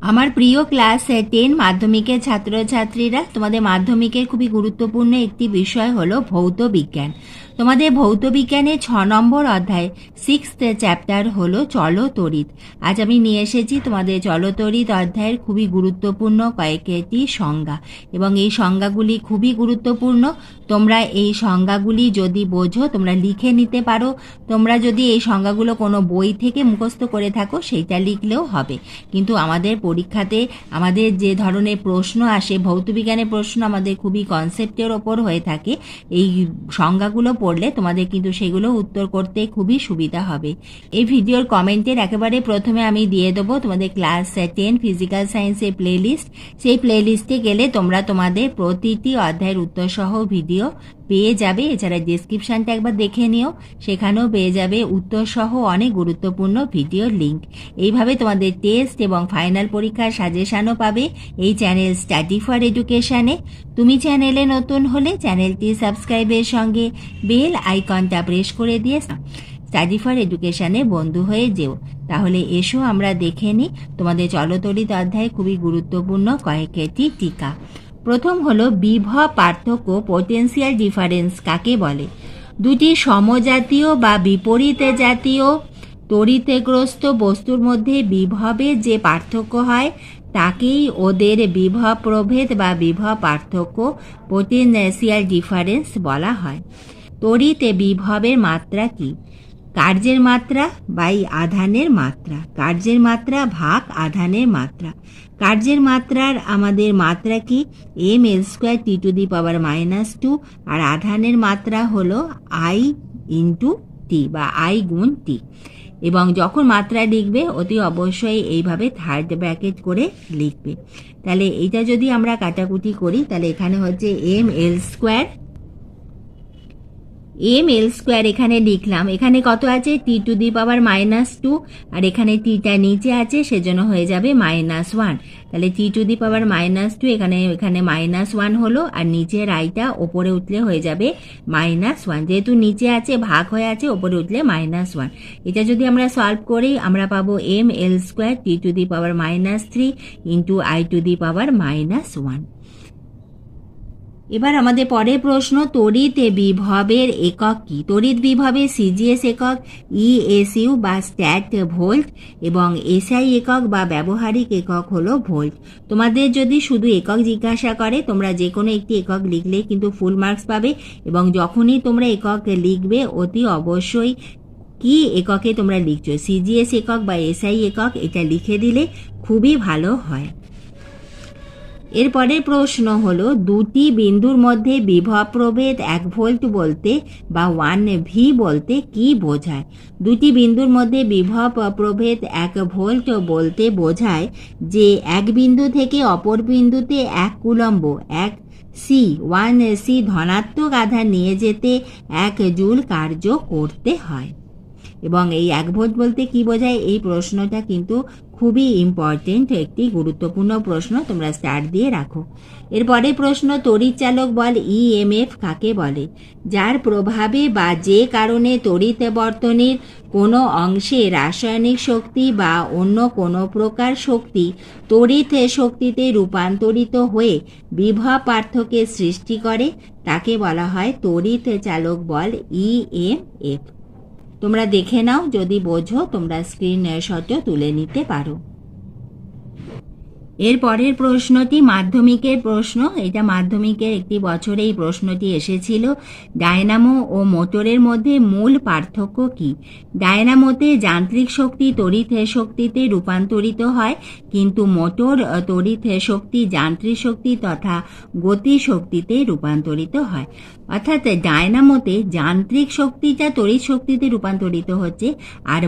আমার প্রিয় class ten মাধ্যমিকের ছাত্রছাত্রীরা তোমাদের মাধ্যমিকের খুবই গুরুত্বপূর্ণ একটি বিষয় হলো ভৌত বিজ্ঞান। তোমাদের ভৌত বিজ্ঞানে ছ নম্বর অধ্যায় সিক্স চ্যাপ্টার হলো চলতরিৎ আজ আমি নিয়ে এসেছি তোমাদের চলতরিৎ অধ্যায়ের খুবই গুরুত্বপূর্ণ কয়েকটি সংজ্ঞা। এবং এই সংজ্ঞাগুলি খুবই গুরুত্বপূর্ণ। তোমরা এই সংজ্ঞাগুলি যদি বোঝো, তোমরা লিখে নিতে পারো। তোমরা যদি এই সংজ্ঞাগুলো কোনো বই থেকে মুখস্থ করে থাকো, সেইটা লিখলেও হবে। কিন্তু আমাদের পরীক্ষাতে আমাদের যে ধরনের প্রশ্ন আসে ভৌতবিজ্ঞানের প্রশ্ন আমাদের খুবই কনসেপ্টের ওপর হয়ে থাকে। এই সংজ্ঞাগুলো পড়লে তোমাদের কিন্তু সেগুলো উত্তর করতে খুবই সুবিধা হবে। এই ভিডিওর কমেন্টের একেবারে প্রথমে আমি দিয়ে দেবো তোমাদের ক্লাস টেন ফিজিক্যাল সায়েন্সের প্লেলিস্ট সেই প্লেলিস্টে গেলে তোমরা তোমাদের প্রতিটি অধ্যায়ের উত্তর সহ ভিডিও পেয়ে যাবে। এছাড়া ডিসক্রিপশানটা একবার দেখে নিও। সেখানেও পেয়ে যাবে উত্তরসহ অনেক গুরুত্বপূর্ণ ভিডিও লিঙ্ক এইভাবে তোমাদের টেস্ট এবং ফাইনাল পরীক্ষার সাজেশানও পাবে এই চ্যানেল স্টাডি ফর এডুকেশানে তুমি চ্যানেলে নতুন হলে চ্যানেলটি সাবস্ক্রাইবের সঙ্গে বেল আইকনটা প্রেস করে দিয়ে স্টাডি ফর এডুকেশানে বন্ধু হয়ে যেও। তাহলে এসো আমরা দেখে নিই। তোমাদের চলতরিত অধ্যায় খুবই গুরুত্বপূর্ণ কয়েকটি টিকা। প্রথম হলো বিভব পার্থক্য পোটেন্সিয়াল ডিফারেন্স কাকে বলে? দুটি সমজাতীয় বা বিপরীত জাতীয় তড়িতেগ্রস্ত বস্তুর মধ্যে বিভবের যে পার্থক্য হয়, তাকেই ওদের বিভব প্রভেদ বা বিভব পার্থক্য পোটেন্সিয়াল ডিফারেন্স বলা হয়। তড়িতে বিভবের মাত্রা কি? কার্যের মাত্রা বাই আধানের মাত্রা। কার্যের মাত্রা ভাগ আধানের মাত্রা। কার্যের মাত্রার আমাদের মাত্রা কি? M L square T to the power minus two আর আধানের মাত্রা হলো আই ইন্টু টি বা আই গুণ টি এবং যখন মাত্রা লিখবে, অতি অবশ্যই এইভাবে থার্ড ব্র্যাকেট করে লিখবে। তাহলে এইটা যদি আমরা কাটাকুটি করি, তাহলে এখানে হচ্ছে M L square M L square এখানে লিখলাম। এখানে কত আছে? T to the power minus two আর এখানে টিটা নিচে আছে, সেজন্য হয়ে যাবে মাইনাস ওয়ান তাহলে T to the power minus two এখানে এখানে মাইনাস ওয়ান হলো, আর নিচের আইটা ওপরে উঠলে হয়ে যাবে মাইনাস ওয়ান যেহেতু নিচে আছে, ভাগ হয়ে আছে, ওপরে উঠলে মাইনাস ওয়ান এটা যদি আমরা সলভ করি, আমরা পাবো M L square T to the power minus three into I to the power minus one এবার আমাদের পরের প্রশ্ন তড়িৎ বিভবের একক কি? তড়িৎ বিভবের সিজিএস একক ইএসইউ বা স্ট্যাট ভোল্ট এবং এসআই একক বা ব্যবহারিক একক হলো ভোল্ট। তোমাদের যদি শুধু একক জিজ্ঞাসা করে, তোমরা যে কোনো একটি একক লিখলে কিন্তু ফুল মার্কস পাবে এবং যখনই তোমরা একক লিখবে, অতি অবশ্যই কি এককে তোমরা লিখছো? সিজিএস একক বা এসআই একক, এটা লিখে দিলে খুবই ভালো হয়। এরপরের প্রশ্ন হলো, দুটি বিন্দুর মধ্যে বিভব প্রভেদ এক ভোল্ট বলতে বা ওয়ান ভি বলতে কি বোঝায়? দুটি বিন্দুর মধ্যে বিভব প্রভেদ এক ভোল্ট বলতে বোঝায় যে এক বিন্দু থেকে অপর বিন্দুতে এক কুলম্ব, এক সি ওয়ান সি ধনাত্মক আধার নিয়ে যেতে এক জুল কার্য করতে হয়। এবং এই এক ভোল্ট বলতে কি বোঝায়? এই প্রশ্নটা কিন্তু খুবই ইম্পর্টেন্ট একটি গুরুত্বপূর্ণ প্রশ্ন তোমরা স্টার্ট দিয়ে রাখো। এরপরে প্রশ্ন, তড়িৎ চালক বল ইএমএফ কাকে বলে? যার প্রভাবে বা যে কারণে তড়িৎ বর্তনীর কোনো অংশে রাসায়নিক শক্তি বা অন্য কোনো প্রকার শক্তি তড়িৎ শক্তিতে রূপান্তরিত হয়ে বিভব পার্থক্যের সৃষ্টি করে, তাকে বলা হয় তড়িৎ চালক বল ইএমএফ তোমরা দেখে নাও যদি বোঝো তোমরা স্ক্রিন শট তুলে নিতে পারো। এর পরের প্রশ্নটি মাধ্যমিকের প্রশ্ন। এটা মাধ্যমিকের একটি বছরে এই প্রশ্নটি এসেছিল। ডায়নামো ও মোটরের মধ্যে মূল পার্থক্য কি? ডায়নামোতে যান্ত্রিক শক্তি তড়িৎ শক্তিতে রূপান্তরিত হয়, কিন্তু মোটর তড়িৎ শক্তি যান্ত্রিক শক্তি তথা গতি শক্তিতে রূপান্তরিত হয়। অর্থাৎ ডায়নামোতে যান্ত্রিক শক্তিটা তড়িৎ শক্তিতে রূপান্তরিত হচ্ছে আর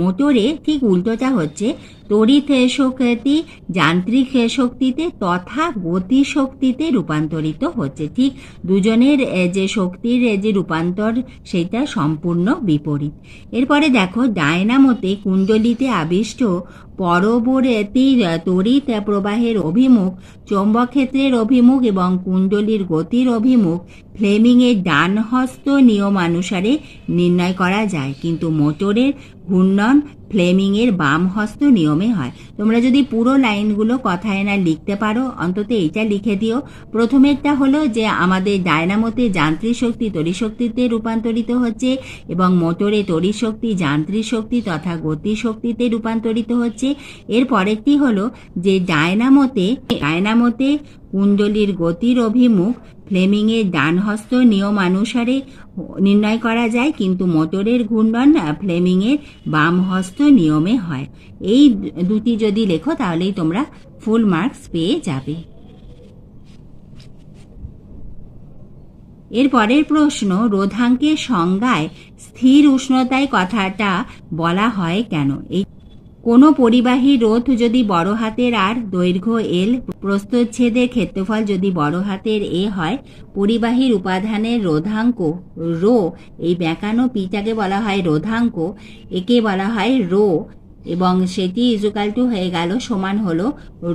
মোটরে ঠিক উল্টোটা হচ্ছে তড়িৎ শক্তি যান্ত্রিক শক্তিতে তথা গতি শক্তিতে রূপান্তরিত হচ্ছে। ঠিক দুজনের যে শক্তির যে রূপান্তর, সেটা সম্পূর্ণ বিপরীত। এরপরে দেখো, ডায়নামোতে কুণ্ডলিতে আবিষ্ট পরবর্তী তড়িৎ প্রবাহের অভিমুখ চৌম্বক ক্ষেত্রের অভিমুখ এবং কুণ্ডলীর গতির অভিমুখ ফ্লেমিংয়ের ডান হস্ত নিয়মানুসারে নির্ণয় করা যায়, কিন্তু মোটরের ঘূর্ণন ফ্লেমিংয়ের বাম হস্ত নিয়মে হয়। তোমরা যদি পুরো লাইনগুলো কথায় না লিখতে পারো, অন্তত এইটা লিখে দিও। প্রথমেরটা হলো যে আমাদের ডায়নামোতে যান্ত্রিক শক্তি তড়িৎ শক্তিতে রূপান্তরিত হচ্ছে এবং মোটরে তড়িৎ শক্তি, যান্ত্রিক শক্তি তথা গতি শক্তিতে রূপান্তরিত হচ্ছে। এর পরেরটি হলো যে ডায়নামোতে ডায়নামোতে কুণ্ডলীর গতির অভিমুখ ফ্লেমিংয়ের ডানহস্ত নিয়মানুসারে নির্ণয় করা যায়, কিন্তু মোটরের ঘূর্ণন ফ্লেমিংয়ের বামহস্ত নিয়মে হয়। এই দুটি যদি লেখো, তাহলেই তোমরা ফুল মার্কস পেয়ে যাবে। এর পরের প্রশ্ন, রোধাঙ্কের সংজ্ঞায় স্থির উষ্ণতায় কথাটা বলা হয় কেন? এই কোনো পরিবাহী রোধ যদি বড় হাতের আর দৈর্ঘ্য এল প্রস্তচ্ছেদের ক্ষেত্রফল যদি বড় হাতের এ হয়, পরিবাহীর উপাদানের রোধাঙ্ক, রো, এই বেঁকানো পিটাকে বলা হয় রোধাঙ্ক, একে বলা হয় রো, এবং সেটি ইজুকাল টু হয়ে গেল সমান হলো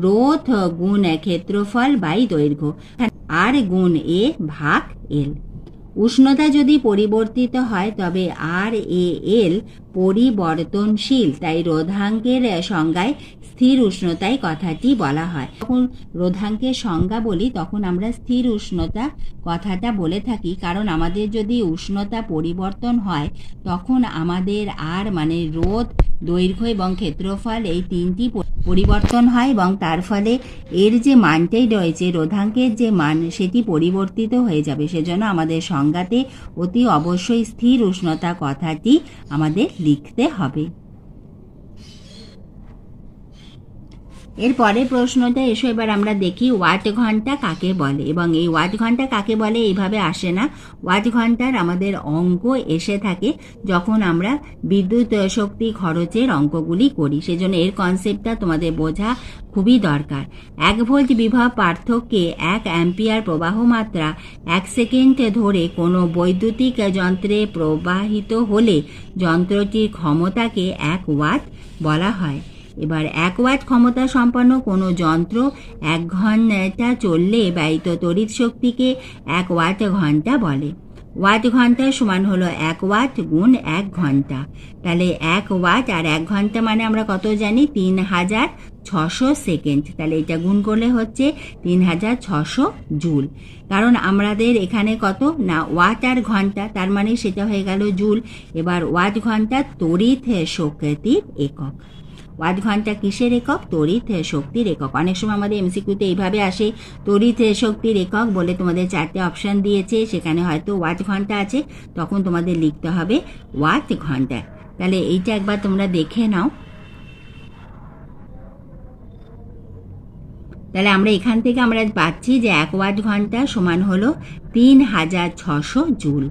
রোধ গুণ ক্ষেত্রফল বাই দৈর্ঘ্য। আর গুণ এ ভাগ এল। উষ্ণতা যদি পরিবর্তিত হয় তবে আর এ এল পরিবর্তনশীল তাই রোধাঙ্কের সংজ্ঞায় স্থির উষ্ণতায় কথাটি বলা হয়। যখন রোধাঙ্কের সংজ্ঞা বলি, তখন আমরা স্থির উষ্ণতা কথাটা বলে থাকি। কারণ আমাদের যদি উষ্ণতা পরিবর্তন হয়, তখন আমাদের আর মানে রোধ, দৈর্ঘ্য এবং ক্ষেত্রফল এই তিনটি পরিবর্তন হয় এবং তার ফলে এর যে মানটাই রয়েছে, রোধাঙ্কের যে মান, সেটি পরিবর্তিত হয়ে যাবে। সেজন্য আমাদের সংজ্ঞাতে অতি অবশ্যই স্থির উষ্ণতা কথাটি আমাদের লিখতে হবে। এর পরের প্রশ্নটা এসো, এবার আমরা দেখি ওয়াট ঘণ্টা কাকে বলে। এবং এই ওয়াট ঘণ্টা কাকে বলে এইভাবে আসে না। ওয়াট ঘণ্টার আমাদের অঙ্ক এসে থাকে যখন আমরা বিদ্যুৎ শক্তি খরচের অঙ্কগুলি করি। সেজন্য এর কনসেপ্টটা তোমাদের বোঝা খুবই দরকার। এক ভোল্ট বিভব পার্থক্যে এক অ্যাম্পিয়ার প্রবাহ মাত্রা এক সেকেন্ড ধরে কোনো বৈদ্যুতিক যন্ত্রে প্রবাহিত হলে যন্ত্রটির ক্ষমতাকে এক ওয়াট বলা হয়। এবার এক ওয়াট ক্ষমতা সম্পন্ন কোনো যন্ত্র এক ঘণ্টা চললে ব্যয়িত তড়িৎ শক্তিকে এক ওয়াট ঘণ্টা বলে। ওয়াট ঘণ্টা সমান হলো এক ওয়াট গুণ এক ঘণ্টা। তাহলে এক ওয়াট আর এক ঘণ্টা মানে আমরা কত জানি? তিন হাজার ছশো সেকেন্ড। তাহলে এটা গুণ করলে হচ্ছে তিন হাজার ছশো জুল। কারণ আমাদের এখানে কত? না, ওয়াট আর ঘণ্টা। তার মানে সেটা হয়ে গেল জুল। এবার ওয়াট ঘণ্টা তড়িৎ শক্তির একক। ওয়াট ঘণ্টা কিসের একক? তড়িৎ শক্তির একক। অনেক সময় আমাদের এমসিকিউতে এইভাবে আসে, তড়িৎ শক্তির একক বলে তোমাদের চারটে অপশান দিয়েছে, সেখানে হয়তো ওয়াট ঘণ্টা আছে, তখন তোমাদের লিখতে হবে ওয়াট ঘণ্টা তাহলে এইটা একবার তোমরা দেখে নাও। তাহলে আমরা এখান থেকে আমরা পাচ্ছি যে এক ওয়াট ঘণ্টা সমান হলো তিন হাজার ছশো জুল।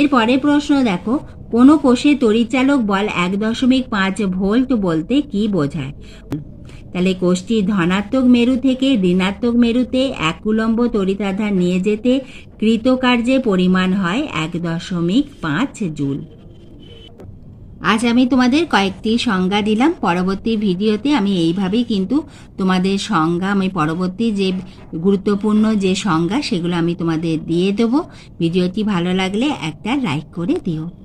এর পরের প্রশ্ন দেখো কোনো কোষে তড়িৎচালক বল এক দশমিক পাঁচ ভোল্ট বলতে কি বোঝায়? তাহলে কোষটি ধনাত্মক মেরু থেকে ঋণাত্মক মেরুতে এক কুলম্ব তড়িতাধার নিয়ে যেতে কৃতকার্যে পরিমাণ হয় এক দশমিক পাঁচ জুল। আজ আমি তোমাদের কয়েকটি সংজ্ঞা দিলাম। পরবর্তী ভিডিওতে আমি এইভাবেই কিন্তু তোমাদের সংজ্ঞা, আমি পরবর্তী যে গুরুত্বপূর্ণ যে সংজ্ঞা, সেগুলো আমি তোমাদের দিয়ে দেবো। ভিডিওটি ভালো লাগলে একটা লাইক করে দিও।